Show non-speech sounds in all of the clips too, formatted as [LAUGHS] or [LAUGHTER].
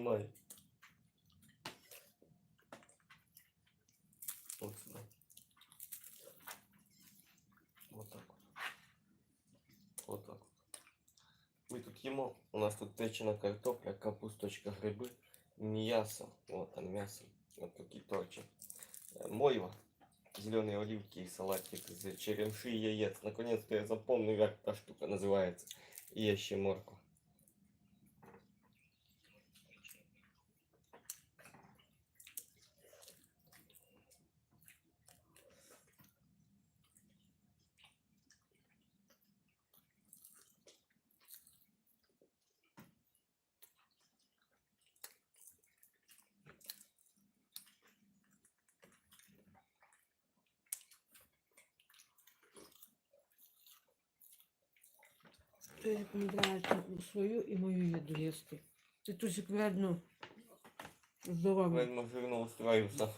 снимай. Вот сюда. Вот так вот. Вот так вот. Мы тут ему, у нас тут печена картопля, капусточка, грибы, мясо. Вот там мясо. Вот такие торчи. Э, Мойва. Зеленые оливки и салатик из черемши и яиц. Наконец-то я запомнил, как эта штука называется. И еще морква. Ти нравиться свою і мою їду їсти. Ти тусик видно здоровий. Видно, жирно устроился.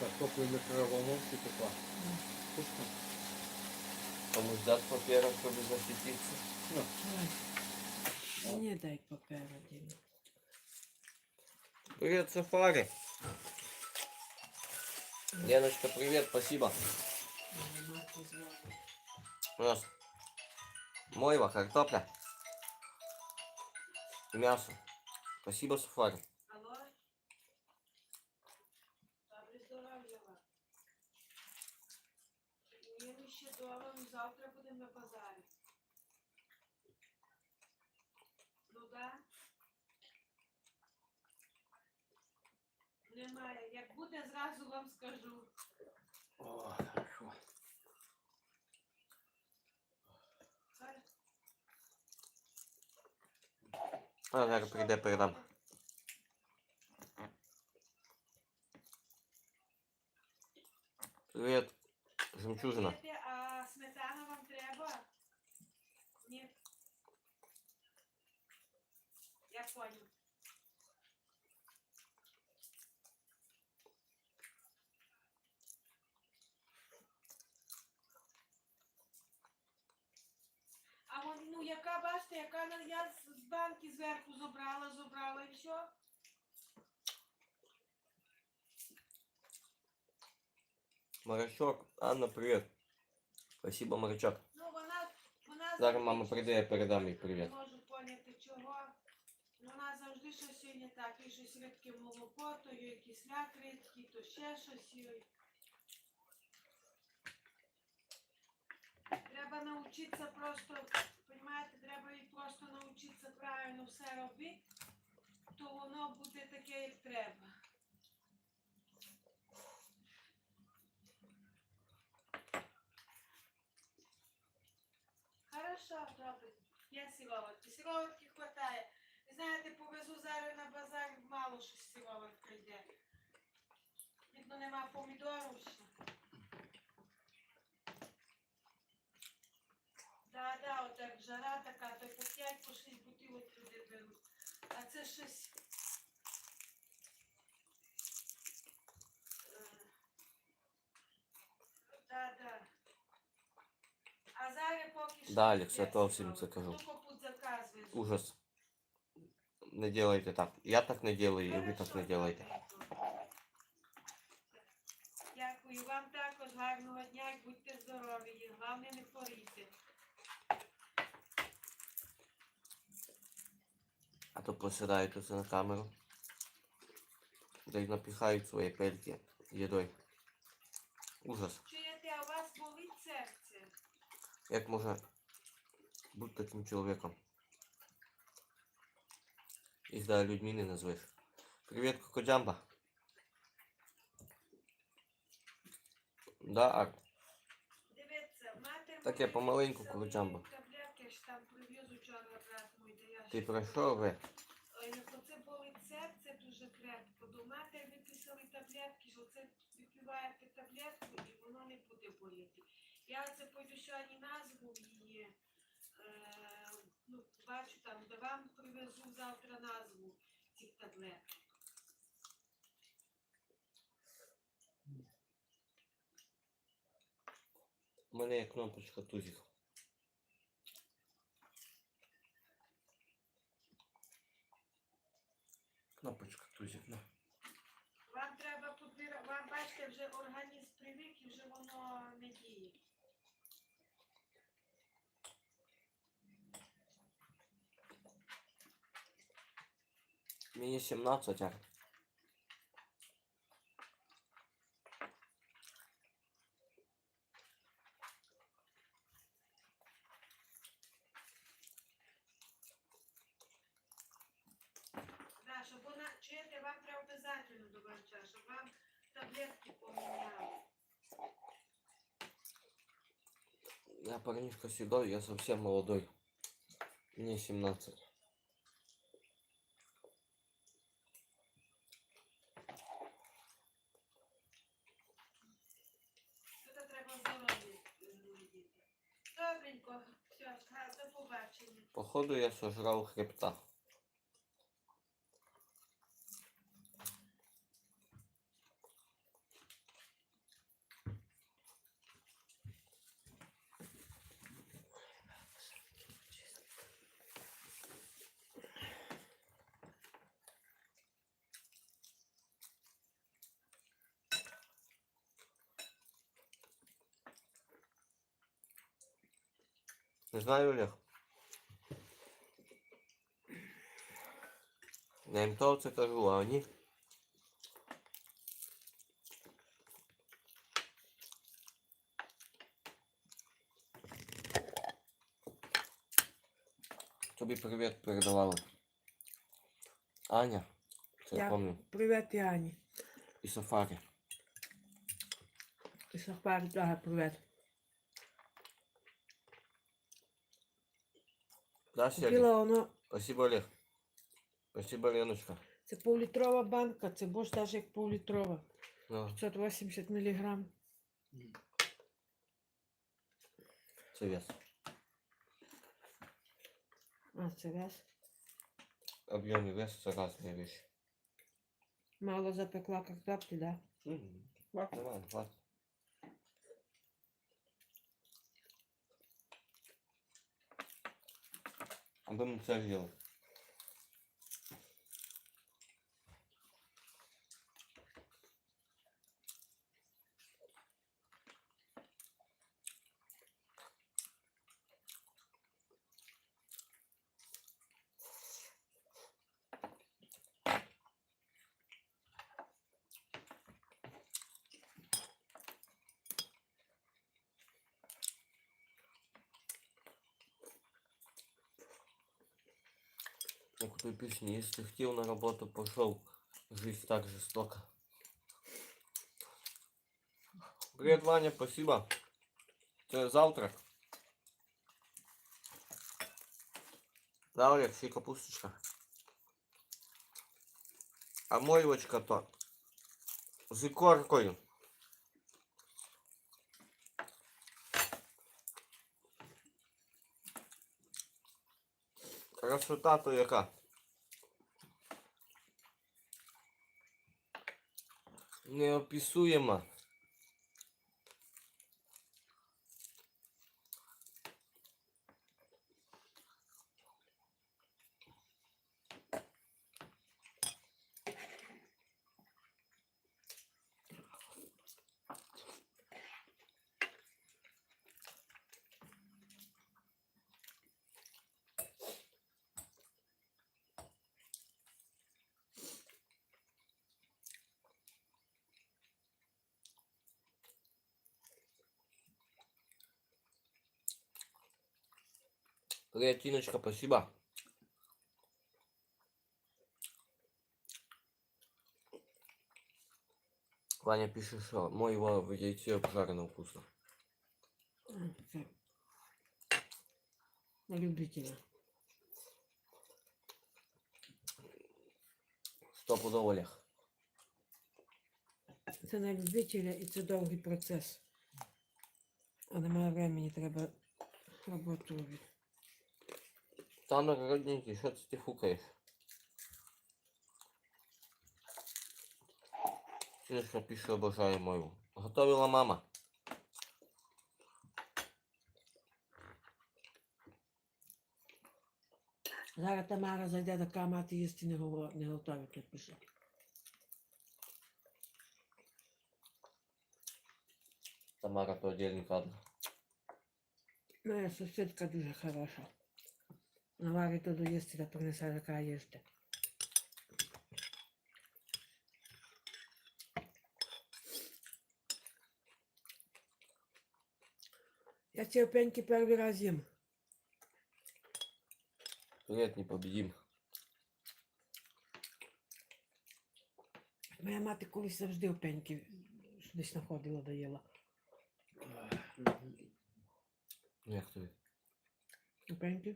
Картоплю в микроволновці пекла. Вкусно? Кому взять папера, чтобы защититься. Ну, Ой. Мені дай папера, Діма. Привет, Сафари. Леночка, привет, спасибо. Нема позвала. У нас мойва, картопля, мясо. Спасибо, Сафари. На базарі. Ну да? Немає. Як буде, зразу вам скажу. о, хорошо. А, зараз прийде, передам. Привет, жемчужина. понял. А вон, ну яка, бачите, яка на- я з з банки зверху забрала, забрала і все. Марачок, Анна, привет. Спасибо, Марачок. Ну вона, вона Зараз мама завжди прийде, я передам їй привіт. Вона завжди щось сьогодні так, і щось рідке молоко, то є кисляк рідкий, то ще щось. є. Треба навчитися просто, розумієте, треба їй просто навчитися правильно все робити, то воно буде таке, як треба. Хорошо, добре. Є сироватки. Сироватки хватає. Знаєте, повезу зараз на базар, мало щось сироватка йде. Видно, нема помідорів ще. Да, да, от як жара така, то по 5 по 6 бутилок люди беруть. А це щось. е, Да, да. А зараз поки що. Да, Алекс, я є то всім це кажу. Ужас. Не делайте так. Я так не делаю, и вы так не делайте. Дякую вам також гарного дня і будьте здорові. І головне не хворійте. А то посідають усе на камеру. Да й напіхають свої пельки їдою. Ужас. Чуєте, а у вас болить серце? Як може Будь таким человеком. Если людьми не назовешь. Привет, Кокоджамба. Да, Ар. Так я помаленьку, я Ти ж- пройшов ви? Оце болить серце дуже крепко. До матері виписали таблетки, що це випиваєте таблетку і воно не буде боліти. Я це сьогодні назву її. Бачу там, де вам привезу завтра назву цих таблеток. У мене є кнопочка тузик. Кнопочка тузик, да. Вам треба підбирати, вам бачите, вже організм привик і вже воно не діє. Мені 17, а. Да, щоб вона, чуєте, вам треба обов'язково до врача, щоб вам таблетки поміняли. Я парнишка седой, я совсем молодой. Мне 17. Походу я сожрал хребта. Не знаю, Олег. Це кажу, а вони. Тобі привіт передавали. Аня. Це я пам'ятаю. Привет, і Ані. І Сафарі. І Сафарі, да, привет. Да? Купила воно, Спасибо, Олег. Спасибо, Леночка. це півлітрова банка, це більш навіть як півлітрова. Ну, 580 мг. це вес. А, це вес. Объем и вес это разные вещи. Мало запекла картоплі, да? Угу. Нормально, хватит. Будем це делать. Песни, если хотел на работу пошел, жизнь так жестока. Привет, Ваня, спасибо. Это завтрак. Да, Олег, ще й капусточка. А мойвочка то з ікоркою. Красота то яка. Неописуєма. Привет, Тиночка, спасибо. Ваня пишет, что мой его в яйце обжарено вкусно. На любителя. Стопудово Олег. Це на любителя і це довгий процес. А немає времени, треба роботу робити. Там родненький, что ты, ты фукаешь? Тиночка пишет, обожаю мою. Готовила мама. Зараз Тамара зайде до камати їсти не, говор- не готовить, як пише. Тамара то отдельный кадр. Моя сусідка дуже хороша. Наварить туди їсти та принесе така їсти. Я ці опеньки перший раз їм. Привет, непобедим. Моя мати колись завжди опеньки десь знаходила, доїла. Як тобі? Опеньки?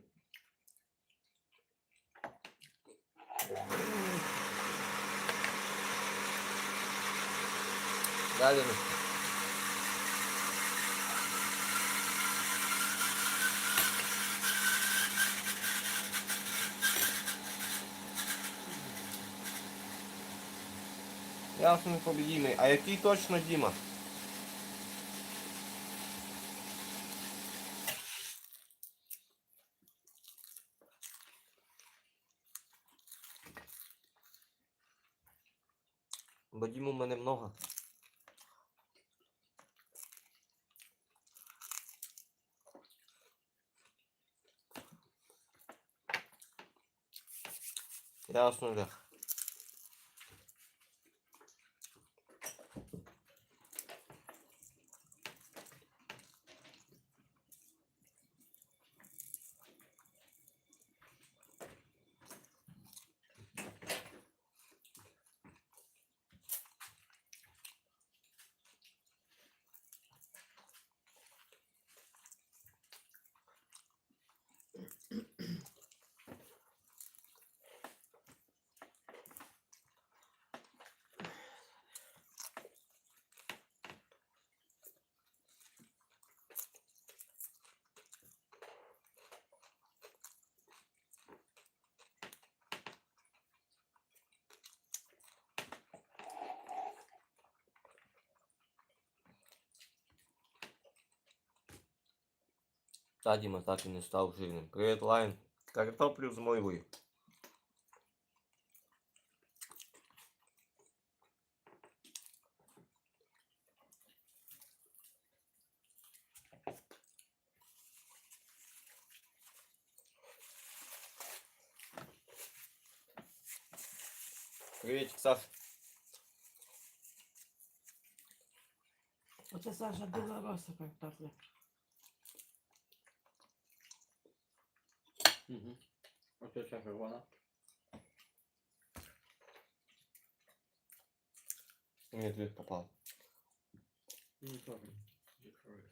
Далі. Ясно непобедимый. А який точно Діма? Бо Дім у мене много. Ясно, Олег. Та Діма так і не став жирним. Привіт, Лайн. Картоплю з мойвою. Приветик, Саш. Оце Саша білороса картопля. Угу. Оце ця червона. Медведь попал. Ну, теж. Дешеве.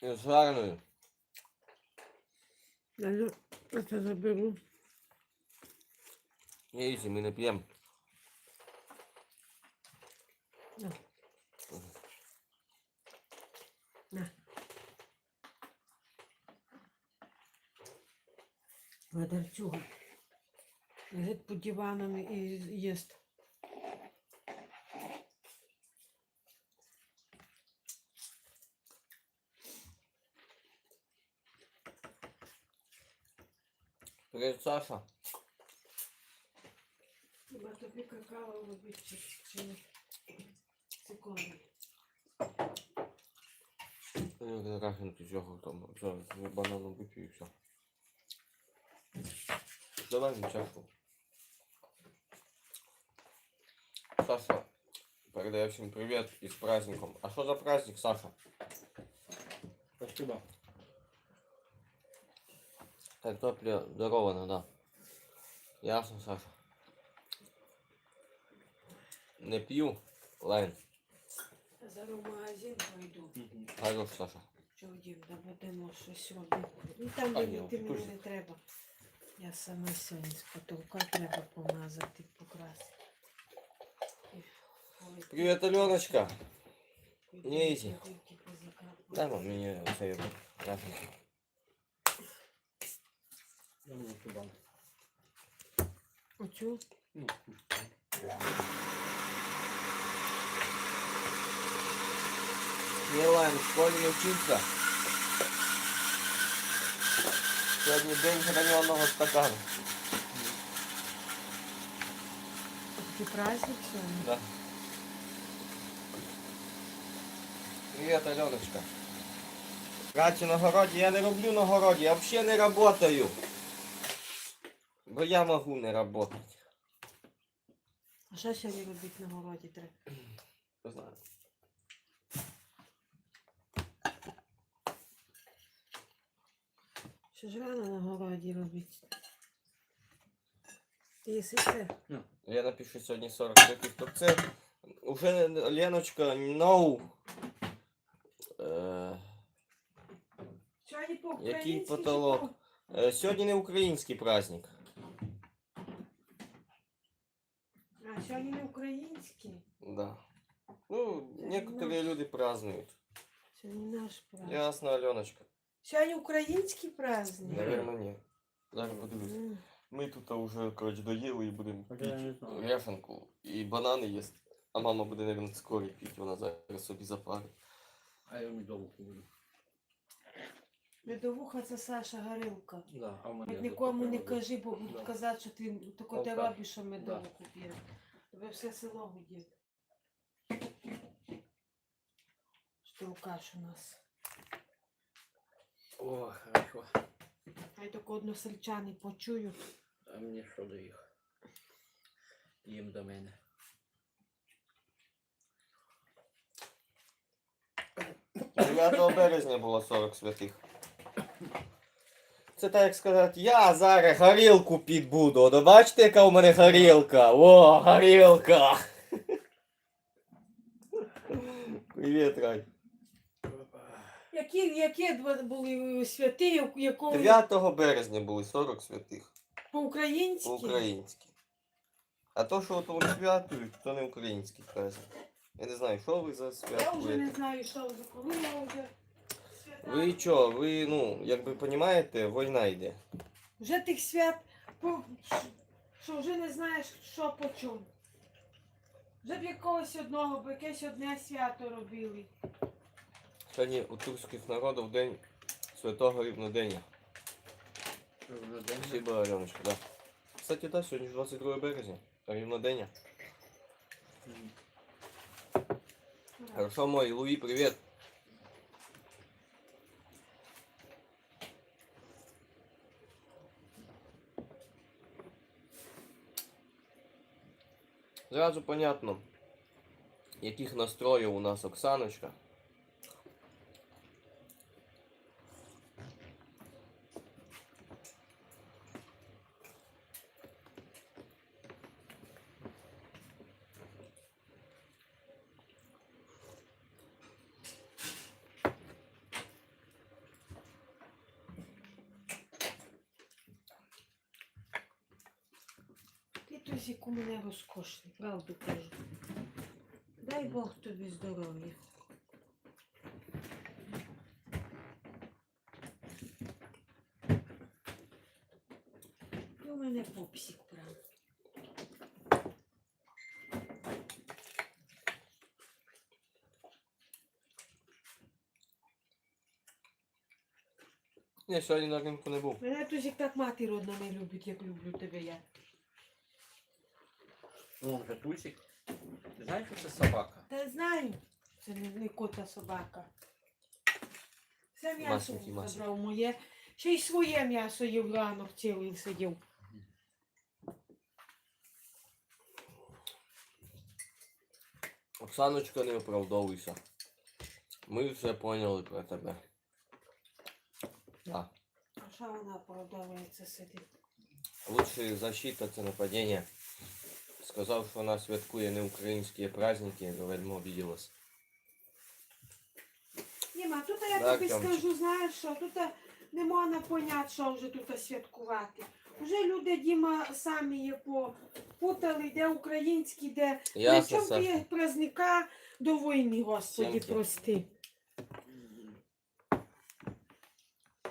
І з гарною. Я за- заберу. Не Ізі, ми не п'ємо. На. На. Ведерчуга. Лежить під диваном і їсть. Привіт, Саша. Хіба тобі какао робити чи, чи? Секунду. Я рахнути цього там. Зараз я банану вип'ю і все. Давай мені чашку. Саша, передаю всім привіт і з праздником. А що за праздник, Саша? Спасибо. Картопля дарована, да. Ясно, Саша. Не п'ю, Лайн. Зараз в магазин пойду. Мгм. Хорош, Саша. Що дім, да будемо щось робити. Ну там, А, де ні, ти мені дуже. не треба. Я сама сьогодні з потолка треба помазати, покрасити. Ой, Привіт, Альоночка. ой, Не йди. тарілки позакапала. Дай мам мені це ясно. Я не сюда. Оцю? Ну, Не Лайн, в школі не вчився. Сьогодні день граненого стакану. Такий праздник сьогодні. Да. Привет, Аленочка. Праці на городі я не роблю на городі, я взагалі не работаю. Бо я можу не работать. А що сьогодні робити на городі треба? Не знаю. Що ж рано на городі робити? Ти їси це? Я напишу сьогодні 40 років. То це уже Леночка, no. Е, Який потолок? е, сьогодні не український праздник. А, сьогодні не український. Да. Ну, некоторые люди празднуют. Сьогодні наш праздник. Ясно, Аленочка. Сьогодні український праздник. Наверное, ні. Зараз подивлюсь. М. Ми тут уже, коротше, доїли і будемо Так я не пити знаю. ряшанку і банани їсти. А мама буде, наверное, скорі пити, вона зараз собі запарить. А я медовку буду. Медовуха це Саша Горилка. Да, а в мене нікому не кажи, бо будуть Да. казати, що ти тако ти робиш, що медовуху п'єш. Тебе все село гудє. Що алкаш у нас. О, хорошо. Хай тако односельчани почують. А мені що до їх? Їм до мене. 9 березня було 40 святих. Це так як сказати, я зараз горілку під буду. От бачите, яка у мене горілка? О, горілка! Привіт, Рай. Які, які два були святи, у якого 9 березня були 40 святих. по-українськи? По-українськи. А то, що от вони святують, то не український праздник. Я не знаю, що ви за Я вже святкуєте. не знаю, що за коли я вже свята. Ви що, ви, ну, як ви розумієте, війна йде. Вже тих свят, по- що вже не знаєш, що по чому. Вже б якогось одного, б якесь одне свято робили. Сьогодні у турських народів день святого рівнодення. День? Спасибо, Аленочка, да. Кстати, да, сьогодні ж 22 березня. Рівнодення. Хорошо, мой Луї, привіт. Зразу понятно, яких настроїв у нас Оксаночка. Ти Тузік у мене розкошний, правду кажу. Дай Бог тобі здоров'я. Ти у мене попсик, прям. Ні, сьогодні на ринку не був. Мене Тузік так мати родна не любить, як люблю тебе я. Ну, вже тусик. Ти знаєш, що це собака? Та знаю, це не, не кота собака. Це м'ясо Масенький, масенький. забрав моє. Ще й своє м'ясо їв ранок цілий сидів. Оксаночка, не оправдовуйся. Ми все поняли про тебе. Да. А що вона оправдовується сидить? Лучшая защита це нападение. Сказав, що вона святкує не українські праздники, вельми обиделась. Діма, тут я Так, тобі Тьомочка. скажу, знаєш що, тут не можна поняти, що вже тут святкувати. Уже люди, Діма, самі є попутали, де українські, де Ясно, Причому є праздника до війни, Господі, Сімки. прости.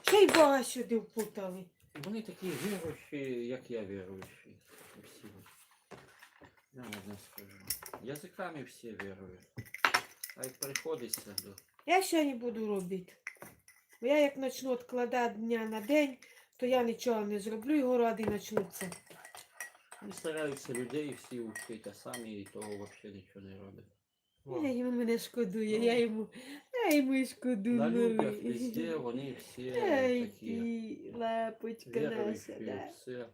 Ще й Бога сюди впутали. Вони такі віруючі, як я віруючий. Всі. Я можна скажу. Язиками всі вірують. А як приходиться до. Я сьогодні буду робити. Бо я як почну відкладати дня на день, то я нічого не зроблю і городи почнуться. Вони стараються людей всі вчити, а самі і того взагалі нічого не роблять. Ну, Я йому мене шкодує, я йому, я йому і шкодую. На ну. людях везде вони всі Ай такі лапочка наша, да. все.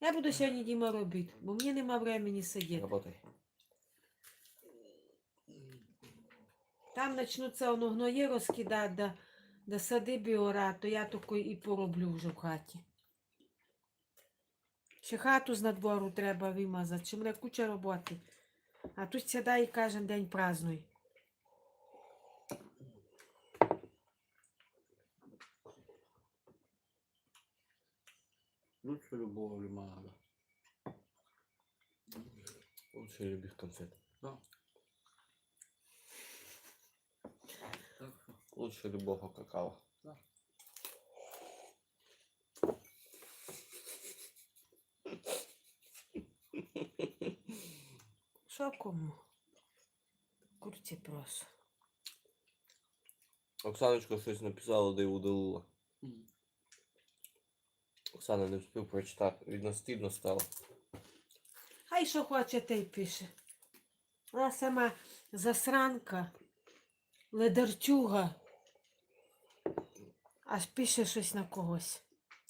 Я буду сьогодні Діма робити, бо мені нема времени сидіти. Работай. Там почнуться воно гноє розкидати, да, да садиби орати, то я тако і пороблю вже в хаті. Ще хату з надвору треба вимазати, ще мене куча роботи. А тут сідай і кожен день празднуй. Лучше любові мало. Лучше любых конфет. Да. Лучше любого какао. Що кому? Курці просто. Оксаночка щось написала, де й удалила. м, Оксана не встиг прочитати. Видно, стидно стало. Хай що хоче, те й пише. Вона сама засранка, ледарчуга, аж пише щось на когось.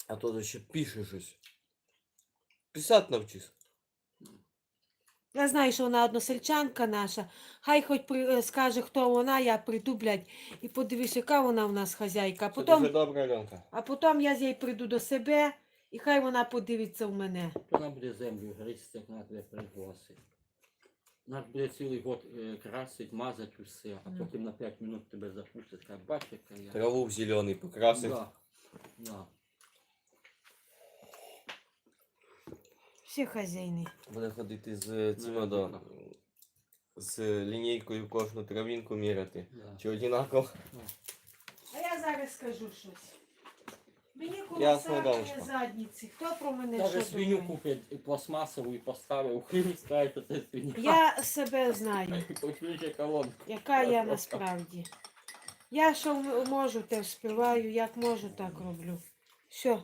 А то ще пише щось. Писати навчись. Я знаю, що вона односельчанка наша. Хай хоч при, е, скаже, хто вона, я прийду, блядь, і подивлюсь, яка вона в нас хазяйка. А Це дуже потім, добра, Альонка. а потім я з нею прийду до себе, і хай вона подивиться в мене. Вона буде землю гризти, як вона тебе пригласить. Вона буде цілий год е, красить, мазати усе, а Ну. потім на 5 минут тебе запустить, каже, яка я. Траву в зелений покрасить. Да. Да. Всі хазяйни. Буде ходити з цим Ну, до, з лінійкою кожну травінку міряти. Да. Чи одинаково? А я зараз скажу щось. Мені колосальні задниці. Хто про мене Даже що свиню думає? купить і пластмасову і поставив, [LAUGHS] хрін скаже, що це свиня. Я себе знаю, [LAUGHS] яка я насправді. Я що можу, те вспіваю, як можу, так роблю. Все.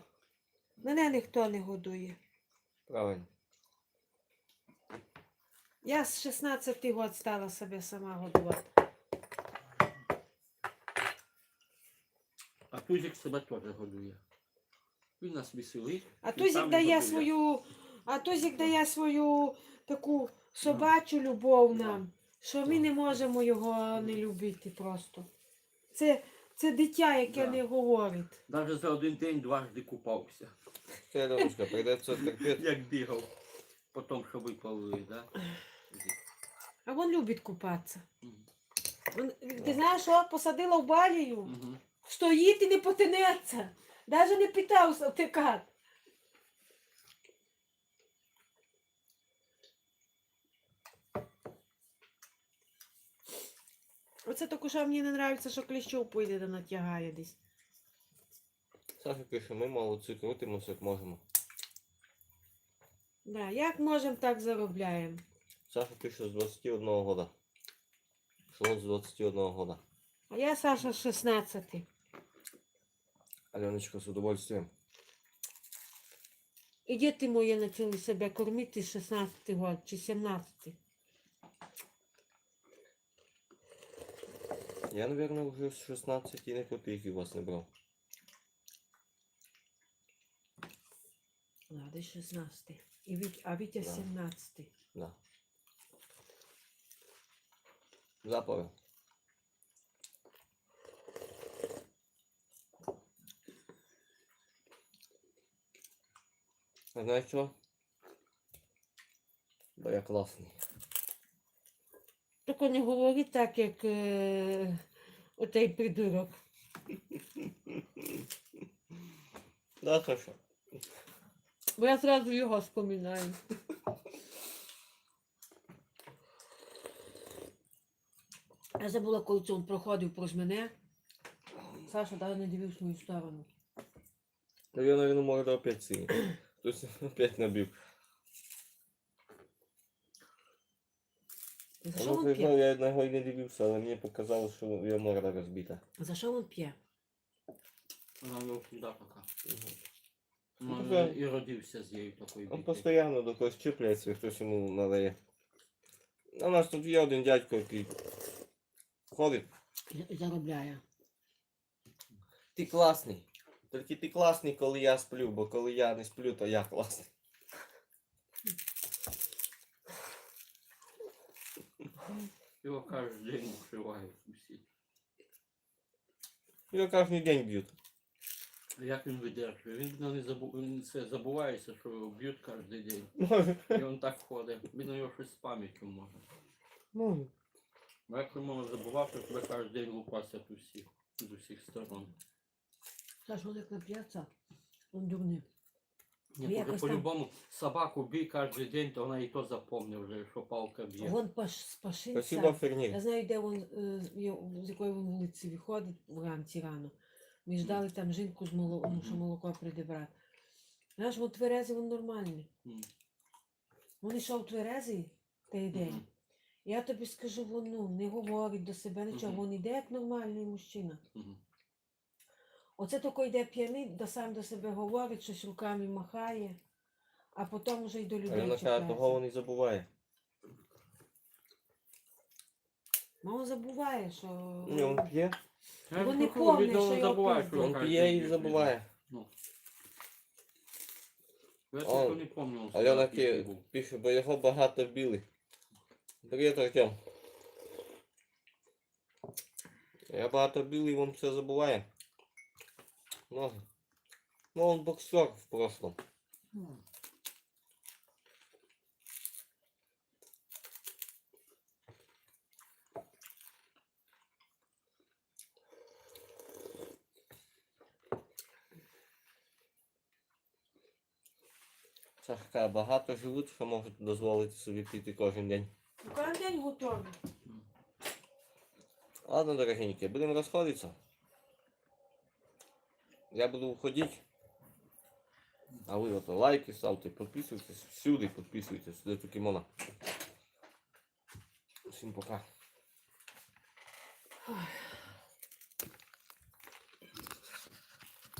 Мене ніхто не годує. Правильно. Я з 16 років стала себе сама годувати. А Тузик себе теж годує. Він нас веселить. А Тузик дає свою, а Тузик дає свою таку собачу любов нам, що ми не можемо його не любити просто. Це, це дитя, яке Да. не говорить. Навіть за один день дважди купався. Федорушка, Альоночка, прийдеться терпіти. Як бігав. Потім, що виплавили, да? А він любить купатися. Мгм. Він- Ти знаєш, що посадила в балію, Мгм. стоїть і не потинеться. Навіть не питався втекати. Оце таке, що мені не подобається, що кліщов пойде да натягає десь. Саша пише, ми молодці, крутимося як можемо. Да, як можемо, так заробляємо. Саша пише з 21 года. Він з 21 года. А я Саша з 16. Аленочка, з удовольствием. І діти мої почали себе кормити з 16 років чи 17. Я, наверное, уже с 16 на копейки у вас не брал. Лада 16. И Вітя, а Витя Да. 17. Да. Запора. Знаешь что? Да я классный. Тільки не говори так, як е, отей придурок. Да, хорошо. Бо я зразу його споминаю. Я забула, коли це він проходив повз мене. Саша навіть не дивився в мою сторону. Ну я, наверное, опять синий. Хтось опять набив. За що він п'є? я на його й не дивився, але мені показалось, що я морда розбита. За що він п'є? Вона в нього всегда така. Ну, да. і родився з нею такою. Он бідною. постійно до когось чіпляється, хтось йому налеє. У нас тут є один дядько, який ходить. І заробляє. Ти класний. Тільки ти класний, коли я сплю, бо коли я не сплю, то я класний. Його кожен день вшивають усі. Його кожен день б'ють. А Як він видержує? Він ну, не забу... він це забувається, що його б'ють кожен день. Може. І він так ходить. Він у нього щось з пам'яттю може. Може. А як він може забувати, що тебе кожен день лупасять усі, з усіх сторон. Саш, він як нап'ється, він дурний. Ні, Ну, якось там- по-любому собаку бій кожен день, то вона і то запомне вже, що палка б'є. Вон паш, Ферніль. Я знаю, де він, е, з я- з якої він вулиці виходить вранці рано. Ми ждали там жінку з молоком, що молоко прийде брати. Знаєш, він тверезий, він нормальний. М. Він йшов тверезий той день. Мгм. Я тобі скажу, він ну, не говорить до себе нічого, Мгм. він іде як нормальний мужчина. Мгм. Оце тако йде п'яний, до сам до себе говорить, щось руками махає, а потім вже й до А людей він каже, чіпляється. того не забуває. Ну, він забуває, що... Ні, він п'є, Я кажу, помне, що його забуває, пиздили. він п'є і забуває. Ну. Я Он, тільки не пам'ятаю. він Альона ки- був. пише, бо його багато били. Привіт, Артем. Я багато і він все забуває. Ну, ну він боксер в прошлом. Ну. Сашка багато живуть, що можуть дозволити собі піти кожен день. Ну, кожен день готовий. Ладно, дорогенькі, будемо розходитися. Я буду уходить. А ви от лайки ставте, підписуйтесь, всюди підписуйтесь до Покемона. Всім пока.